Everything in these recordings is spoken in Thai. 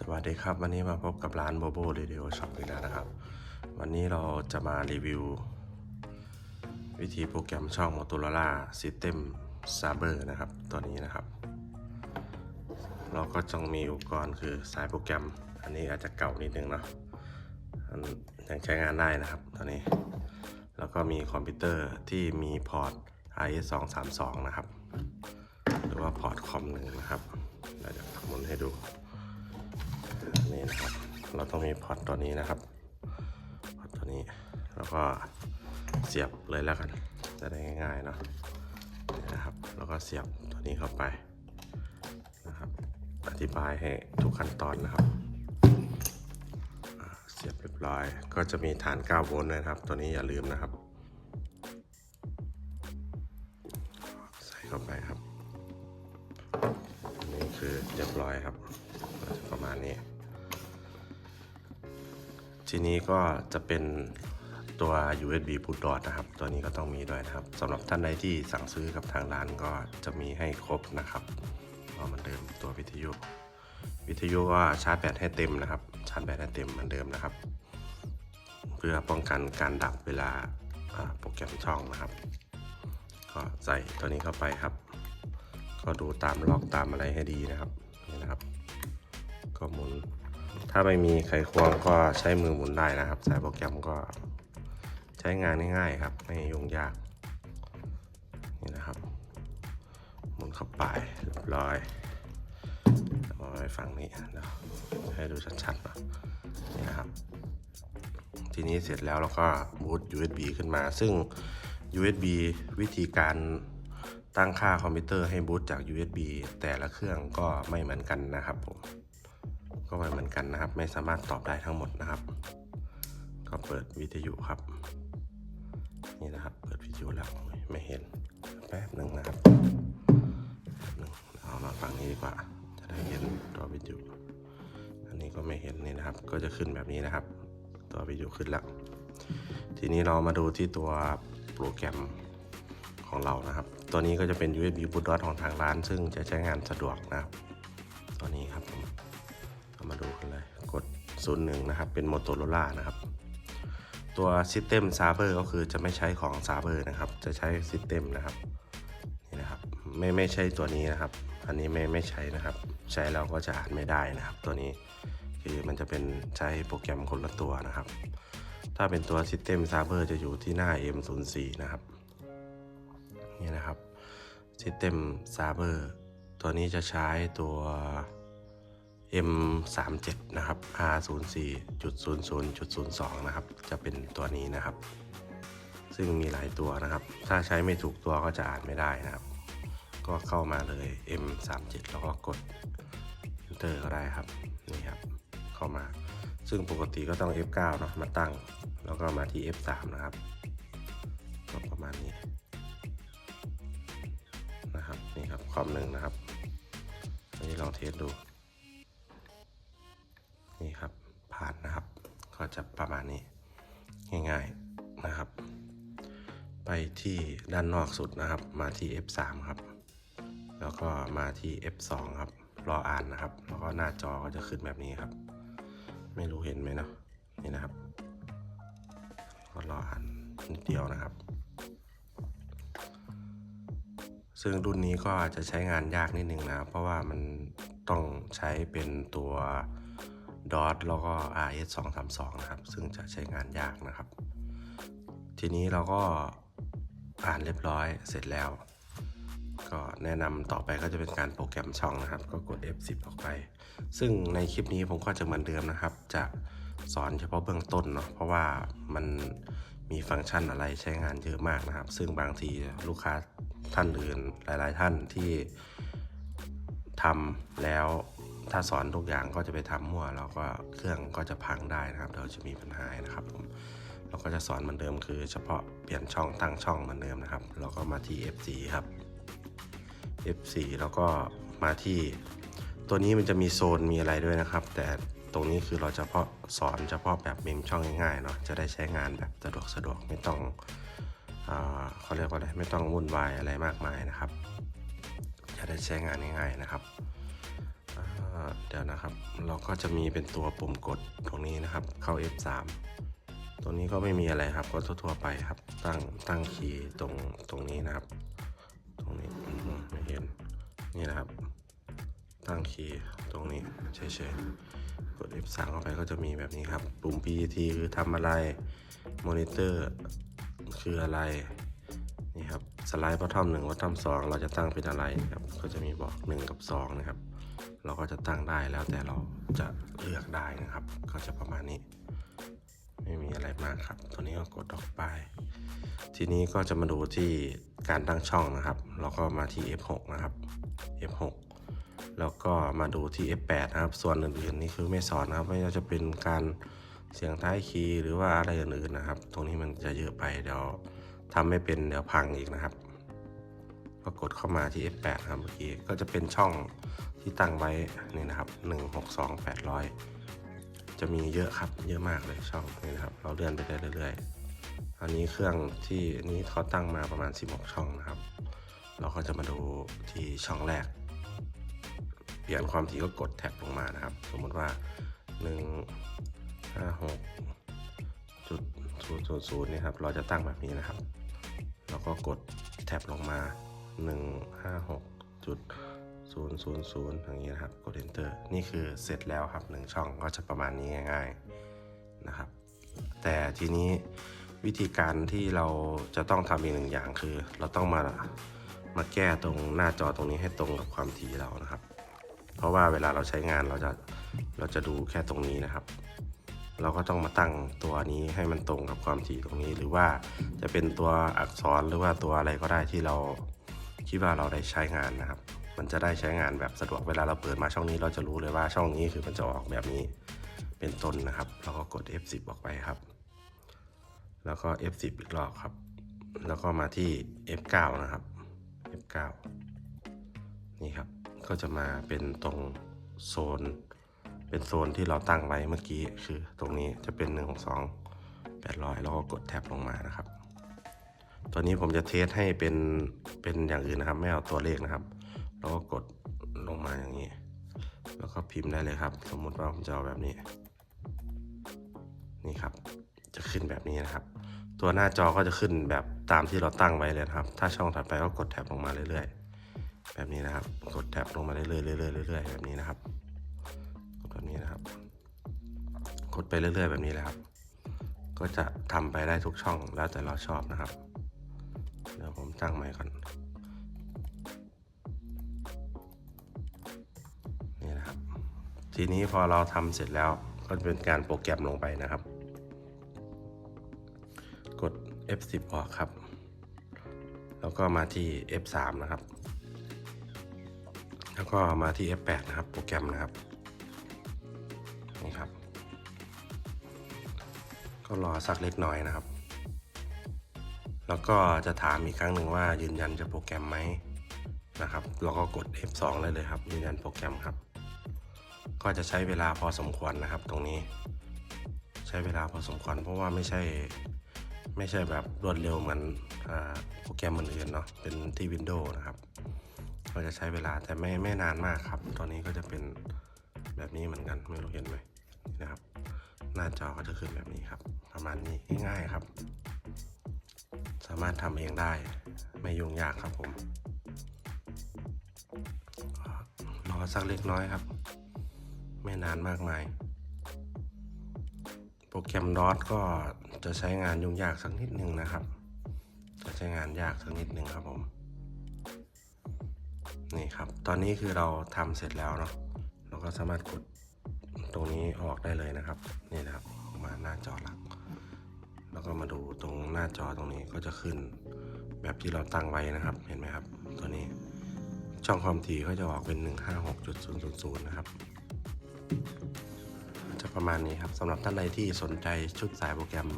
สวัสดีครับ วันนี้มาพบกับร้านโบโบเรดิโอช็อปอีกแล้วนะครับ วันนี้เราจะมารีวิว วิธีโปรแกรมช่อง Motorola System Saber นะครับตัวนี้นะครับ เราก็จงมีอุปกรณ์คือสายโปรแกรม อันนี้อาจจะเก่านิดนึงเนาะยังใช้งานได้นะครับตัวนี้ แล้วก็มีคอมพิวเตอร์ที่มีพอร์ต IS 2 3 2 นะครับ หรือว่าพอร์ตคอมหนึ่งนะครับเราจะหมุนให้ดู นะครับ เราต้องมีพอตตัวนี้นะครับ พอตตัวนี้ แล้วก็เสียบเลยแล้วกัน จะได้ง่ายๆเนาะนะครับ แล้วก็เสียบตัวนี้เข้าไปนะครับ อธิบายให้ทุกขั้นตอนนะครับ เสียบเรียบร้อย ก็จะมีฐาน 9 โวลต์นะครับ ตัวนี้อย่าลืมนะครับ ใส่เข้าไปครับนนี้คือเรียบร้อยครับ ประมาณนี้ ทีนี้ก็จะเป็นตัว USB p u t นะครับ ตัวนี้ก็ต้องมีด้วยนะครับสำหรับท่านใดที่สั่งซื้อกับทางร้านก็จะมีให้ครบนะครับก็เหมือนเดิมตัววิทยุ วิทยุก็ชาร์จแบตให้เต็มนะครับ ชาร์จแบตให้เต็มเหมือนเดิมนะครับ เพื่อป้องกันการดับเวลาอ่าโปรแกรมช่องนะครับ ก็ใส่ตัวนี้เข้าไปครับ ก็ดูตามล็อกตามอะไรให้ดีนะครับนี่นะครับ ก็หมุน ถ้าไม่มีไขควงก็ใช้มือหมุนได้นะครับ สายโปรแกรมก็ใช้งานง่ายๆครับ ไม่ยุ่งยาก นี่นะครับ หมุนเข้าไปเรียบร้อยเอาไว้ฝั่งนี้เดี๋ยวให้ดูชัดๆนะนี่นะครับ ทีนี้เสร็จแล้วเราก็บูต USB ขึ้นมา ซึ่ง USB วิธีการตั้งค่าคอมพิวเตอร์ให้บูตจาก USB แต่ละเครื่องก็ไม่เหมือนกันนะครับผม ก็ไม่เหมือนกันนะครับ ไม่สามารถตอบได้ทั้งหมดนะครับ ก็เปิดวิทยุครับ นี่นะครับ เปิดวิทยุแล้วไม่เห็นแป๊บหนึ่งนะครับหนึ่งเอามาฝั่งนี้ดีกว่า จะได้เห็นตัววิทยุอันนี้ก็ไม่เห็นนี่นะครับ ก็จะขึ้นแบบนี้นะครับ ตัววิทยุขึ้นแล้ว ทีนี้เรามาดูที่ตัวโปรแกรมของเรานะครับ ตัวนี้ก็จะเป็น USB boot dot ของทางร้าน ซึ่งจะใช้งานสะดวกนะครับ ตัวนี้ครับ 01 นะครับ เป็น Motorola นะครับ ตัว System Saber ก็คือจะไม่ใช้ของ Saber นะครับ จะใช้ System นะครับ นี่นะครับ ไม่ไม่ใช่ตัวนี้นะครับ อันนี้ไม่ไม่ใช้นะครับ ใช้แล้วก็จะอ่านไม่ได้นะครับ ตัวนี้คือมันจะเป็นใช้โปรแกรมคนละตัวนะครับ ถ้าเป็นตัว System Saber จะอยู่ที่หน้า M04 นะครับ นี่นะครับ System Saber ตัวนี้จะใช้ตัว M37 นะครับ R04.00.02 นะครับ จะเป็นตัวนี้นะครับ ซึ่งมีหลายตัวนะครับ ถ้าใช้ไม่ถูกตัวก็จะอ่านไม่ได้นะครับ ก็เข้ามาเลย M37 แล้วก็กด Enter ก็ได้ครับ นี่ครับ เข้ามา ซึ่งปกติก็ต้อง F9 เนาะ มาตั้ง แล้วก็มาที่ F3 นะครับ ก็ประมาณนี้ นะครับ นี่ครับคอมหนึ่งนะครับอันนี้ลองเทสดู นี่ครับผ่านนะครับ ก็จะประมาณนี้ง่ายๆนะครับ ไปที่ด้านนอกสุดนะครับ มาที่ F3 ครับ แล้วก็มาที่ F2 ครับ รออ่านนะครับ แล้วก็หน้าจอก็จะขึ้นแบบนี้ครับ ไม่รู้เห็นไหมเนาะนี่นะครับก็รออ่านนิดเดียวนะครับ ซึ่งรุ่นนี้ก็อาจจะใช้งานยากนิดนึงนะ เพราะว่ามันต้องใช้เป็นตัว DOT แล้วก็ RS 2 3 2นะครับ ซึ่งจะใช้งานยากนะครับ ทีนี้เราก็อ่านเรียบร้อยเสร็จแล้ว ก็แนะนำต่อไปก็จะเป็นการโปรแกรมช่องนะครับ ก็กด F10 ออกไป ซึ่งในคลิปนี้ผมก็จะเหมือนเดิมนะครับ จะสอนเฉพาะเบื้องต้นเนาะเพราะว่ามันมีฟังก์ชันอะไรใช้งานเยอะมากนะครับ ซึ่งบางทีลูกค้าท่านอื่นหลาย ๆ ท่านที่ทำแล้ว ถ้าสอนทุกอย่างก็จะไปทำมั่วแล้วก็เครื่องก็จะพังได้นะครับเดี๋ยวจะมีปัญหานะครับผมเราก็จะสอนเหมือนเดิมคือ เฉพาะเปลี่ยนช่องตั้งช่องเหมือนเดิมนะครับ แล้วก็มาที่ F4 ครับ F4 แล้วก็มาที่ตัวนี้มันจะมีโซนมีอะไรด้วยนะครับ แต่ตรงนี้คือเราเฉพาะสอนเฉพาะแบบเมมช่องง่ายๆเนาะจะได้ใช้งานแบบสะดวกสะดวกไม่ต้องอเขาเรียกว่าอะไรไม่ต้องวุ่นวายอะไรมากมายนะครับ จะได้ใช้งานง่ายๆนะครับ เดี๋ยวนะครับ เราก็จะมีเป็นตัวปุ่มกดตรงนี้นะครับ เข้า F3 ตรงนี้ก็ไม่มีอะไรครับ ก็ทั่วๆไปครับ ตั้งตั้งคีย์ตรงตรงนี้นะครับ ตรงนี้ไม่เห็นนี่นะครับ ตั้งคีย์ตรงนี้เฉยๆกด F3 เข้าไปก็จะมีแบบนี้ครับ ปุ่ม PET คือทำอะไรมอนิเตอร์คืออะไรนี่ครับสไลด์บอททอมหนึ่งบอททอมสองเราจะตั้งเป็นอะไรครับก็จะมีบอก 1 กับ 2 นะครับ เราก็จะตั้งได้แล้วแต่เราจะเลือกได้นะครับ ก็จะประมาณนี้ ไม่มีอะไรมากครับ ตัวนี้ก็กดออกไป ทีนี้ก็จะมาดูที่การตั้งช่องนะครับ เราก็มาที่ F6 นะครับ F6 แล้วก็มาดูที่ F8 นะครับ ส่วนอื่นๆนี่คือไม่สอนนะครับ ไม่ว่าจะเป็นการเสียงท้ายคีย์หรือว่าอะไรอื่นๆนะครับ ตรงนี้มันจะเยอะไปเดี๋ยวทำไม่เป็นเดี๋ยวพังอีกนะครับ ก็กดเข้ามาที่ F8 ครับเมื่อกี้ก็จะเป็นช่อง ที่ตั้งไว้นี่นะครับ162 800 จะมีเยอะครับเยอะมากเลยช่องนี่นะครับ เราเลื่อนไปได้เรื่อยๆ อันนี้เครื่องที่นี้เขาตั้งมาประมาณ 16 ช่องนะครับ เราก็จะมาดูที่ช่องแรก เปลี่ยนความถี่ก็กดแท็บลงมานะครับ สมมติว่า 1 5 6จุดศูนย์ศูนย์ศูนย์นี่ครับเราจะตั้งแบบนี้นะครับ แล้วก็กดแท็บลงมา 1 5 6จุด ศูนย์ศูนย์ศูนย์อย่างนี้นะครับกด enter นี่คือเสร็จแล้วครับหนึ่งช่องก็จะประมาณนี้ง่ายๆนะครับ แต่ทีนี้วิธีการที่เราจะต้องทำอีกหนึ่งอย่างคือ เราต้องมามาแก้ตรงหน้าจอตรงนี้ให้ตรงกับความถี่เรานะครับ เพราะว่าเวลาเราใช้งานเราจะเราจะดูแค่ตรงนี้นะครับ เราก็ต้องมาตั้งตัวนี้ให้มันตรงกับความถี่ตรงนี้ หรือว่าจะเป็นตัวอักษรหรือว่าตัวอะไรก็ได้ที่เราคิดว่าเราได้ใช้งานนะครับ มันจะได้ใช้งานแบบสะดวกเวลาเราเปิดมาช่องนี้เราจะรู้เลยว่าช่องนี้คือมันจะออกแบบนี้เป็นต้นนะครับเราก็กด F10 ออกไปครับ แล้วก็ F10 อีกรอบครับ แล้วก็มาที่ F9 นะครับ F9 นี่ครับก็จะมาเป็นตรงโซน เป็นโซนที่เราตั้งไว้เมื่อกี้คือตรงนี้จะเป็น1 6 2 800แล้วก็กดแท็บลงมานะครับ ตัวนี้ผมจะเทสให้เป็นเป็นอย่างอื่นนะครับ ไม่เอาตัวเลขนะครับ แล้วก็กดลงมาอย่างนี้ แล้วก็พิมพ์ได้เลยครับ สมมุติว่าผมจะเอาแบบนี้ นี่ครับ จะขึ้นแบบนี้นะครับ ตัวหน้าจอก็จะขึ้นแบบตามที่เราตั้งไว้เลยครับ ถ้าช่องถัดไปก็กดแท็บลงมาเรื่อยๆ แบบนี้นะครับ กดแท็บลงมาเรื่อยๆเรื่อยๆเรื่อยๆแบบนี้นะครับกดแบบนี้นะครับ กดไปเรื่อย ๆ แบบนี้เลยครับ ก็จะทำไปได้ทุกช่องแล้วแต่เราชอบนะครับ เดี๋ยวผมตั้งใหม่ก่อน ทีนี้พอเราทำเสร็จแล้วก็จะเป็นการโปรแกรมลงไปนะครับ กด F10 ออกครับ แล้วก็มาที่ F3 นะครับ แล้วก็มาที่ F8 นะครับ โปรแกรมนะครับนี่ครับ ก็รอสักเล็กน้อยนะครับ แล้วก็จะถามอีกครั้งหนึ่งว่ายืนยันจะโปรแกรมไหมนะครับเราก็กด F2 ได้เลยครับ ยืนยันโปรแกรมครับ ก็จะใช้เวลาพอสมควรนะครับ ตรงนี้ ใช้เวลาพอสมควร เพราะว่าไม่ใช่ไม่ใช่แบบรวดเร็วเหมือนโปรแกรมอื่นๆเนาะเป็นที่ Windows นะครับ ก็จะใช้เวลาแต่ไม่ไม่นานมากครับ ตอนนี้ก็จะเป็นแบบนี้เหมือนกันไม่รู้เห็นไหมนี่นะครับ หน้าจอก็จะขึ้นแบบนี้ครับ ประมาณนี้ง่ายๆครับ สามารถทำเองได้ไม่ยุ่งยากครับผมรอสักเล็กน้อยครับ ไม่นานมากมาย โปรแกรมดอทก็จะใช้งานยุ่งยากสักนิดหนึ่งนะครับ จะใช้งานยากสักนิดหนึ่งครับผม นี่ครับ ตอนนี้คือเราทำเสร็จแล้วเนาะ เราก็สามารถกดตรงนี้ออกได้เลยนะครับ นี่นะครับออกมาหน้าจอหลัก แล้วก็มาดูตรงหน้าจอตรงนี้ก็จะขึ้น แบบที่เราตั้งไว้นะครับ เห็นไหมครับ ตัวนี้ ช่องความถี่ก็จะออกเป็น 156.000 นะครับ จะประมาณนี้ครับสำหรับท่านใดที่สนใจชุดสายโปรแกรม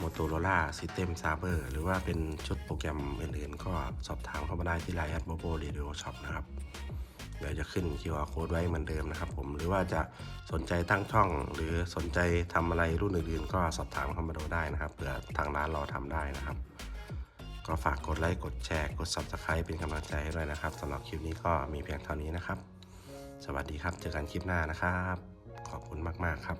Motorola System Server หรือว่าเป็นชุดโปรแกรมอื่นๆ ก็สอบถามเข้ามาได้ที่ไลน์ at Bobo Radio Shop นะครับ เดี๋ยวจะขึ้น QR code ไว้เหมือนเดิมนะครับผมหรือว่าจะสนใจตั้งช่อง หรือสนใจทำอะไรรุ่นอื่นๆ ก็สอบถามเข้ามาดูได้นะครับเผื่อทางร้านเราทำได้นะครับ ก็ฝากกดไลค์กดแชร์ กด Subscribe เป็นกำลังใจให้ด้วยนะครับสำหรับคลิปนี้ก็มีเพียงเท่านี้นะครับ สวัสดีครับ เจอกันคลิปหน้านะครับ ขอบคุณมาก ๆ ครับ